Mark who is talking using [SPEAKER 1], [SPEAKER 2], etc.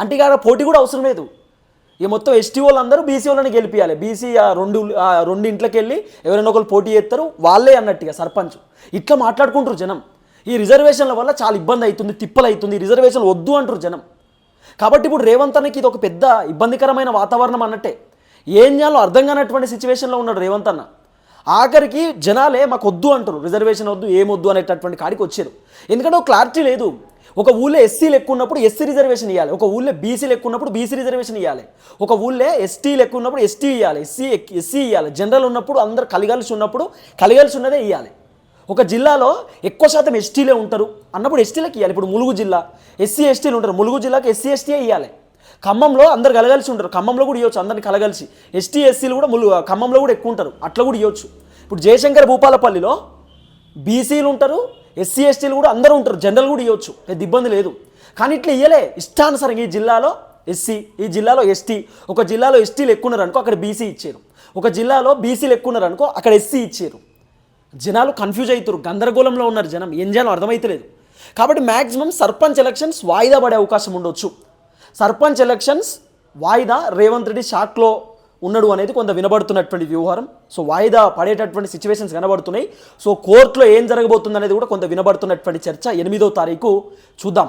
[SPEAKER 1] అంటే ఇక పోటీ కూడా అవసరం లేదు. ఈ మొత్తం ఎస్టీ వాళ్ళందరూ బీసీ వాళ్ళని గెలిపించాలి బీసీ ఆ రెండు రెండు ఇంట్లోకి వెళ్ళి ఎవరైనా ఒకరు పోటీ చేస్తారు వాళ్ళే అన్నట్టుగా సర్పంచ్. ఇట్లా మాట్లాడుకుంటారు జనం. ఈ రిజర్వేషన్ల వల్ల చాలా ఇబ్బంది అవుతుంది తిప్పలు అవుతుంది రిజర్వేషన్ వద్దు అంటారు జనం. కాబట్టి ఇప్పుడు రేవంత్ అన్నకి ఇది ఒక పెద్ద ఇబ్బందికరమైన వాతావరణం అన్నట్టే. ఏం చేయాలో అర్థం కానటువంటి సిచ్యువేషన్లో ఉన్నాడు రేవంత్ అన్న. ఆఖరికి జనాలే మాకు వద్దు అంటారు. రిజర్వేషన్ వద్దు ఏమొద్దు అనేటటువంటి కాడికి వచ్చారు. ఎందుకంటే ఒక క్లారిటీ లేదు. ఒక ఊళ్ళో ఎస్సీలు ఎక్కువ ఉన్నప్పుడు ఎస్సీ రిజర్వేషన్ ఇవ్వాలి ఒక ఊళ్ళో బీసీలు ఎక్కువ ఉన్నప్పుడు బీసీ రిజర్వేషన్ ఇవ్వాలి ఒక ఊళ్ళో ఎస్టీలు ఎక్కువ ఉన్నప్పుడు ఎస్టీ ఇవ్వాలి ఎస్సీ ఎస్సీ ఇవ్వాలి జనరల్ ఉన్నప్పుడు అందరు కలిగలిసి ఉన్నప్పుడు కలిగలిసి ఉన్నదే ఇవ్వాలి ఒక జిల్లాలో ఎక్కువ శాతం ఎస్టీలే ఉంటారు. అన్నప్పుడు ఎస్టీలకు ఇవ్వాలి ఇప్పుడు ములుగు జిల్లా. ఎస్సీ ఎస్టీలు ఉంటారు. ములుగు జిల్లాకి ఎస్సీ ఎస్టీ ఇవ్వాలి ఖమ్మంలో అందరు కలగలిసి ఉంటారు. ఖమ్మంలో కూడా ఇవ్వచ్చు అందరిని కలగలిసి. ఎస్టీ ఎస్సీలు కూడా ముళ్ళు ఖమ్మంలో కూడా ఎక్కువ ఉంటారు. అట్లా కూడా ఇవ్వచ్చు ఇప్పుడు జయశంకర్ భూపాలపల్లిలో బీసీలు ఉంటారు ఎస్సీ ఎస్టీలు కూడా అందరూ ఉంటారు. జనరల్ కూడా ఇవ్వచ్చు పెద్ద ఇబ్బంది లేదు. కానీ ఇట్లా ఇయ్యలే. ఇష్టానుసారం ఈ జిల్లాలో ఎస్సీ ఈ జిల్లాలో ఎస్టీ ఒక జిల్లాలో ఎస్టీలు ఎక్కువన్నారు అనుకో అక్కడ బీసీ ఇచ్చారు. ఒక జిల్లాలో బీసీలు ఎక్కువన్నారు అనుకో అక్కడ ఎస్సీ ఇచ్చారు. జనాలు కన్ఫ్యూజ్ అవుతారు గందరగోళంలో ఉన్నారు జనం. ఏం జనం అర్థమైతలేదు. కాబట్టి మ్యాక్సిమం సర్పంచ్ ఎలక్షన్స్ వాయిదా పడే అవకాశం ఉండొచ్చు. సర్పంచ్ ఎలక్షన్స్ వాయిదా రేవంత్ రెడ్డి షాక్లో ఉన్నాడు అనేది కొంత వినబడుతున్నటువంటి వ్యవహారం సో వాయిదా పడేటటువంటి సిచ్యువేషన్స్ కనబడుతున్నాయి. సో కోర్టులో ఏం జరగబోతుంది అనేది కూడా కొంత వినబడుతున్నటువంటి చర్చ ఎనిమిదో తారీఖు చూద్దాం.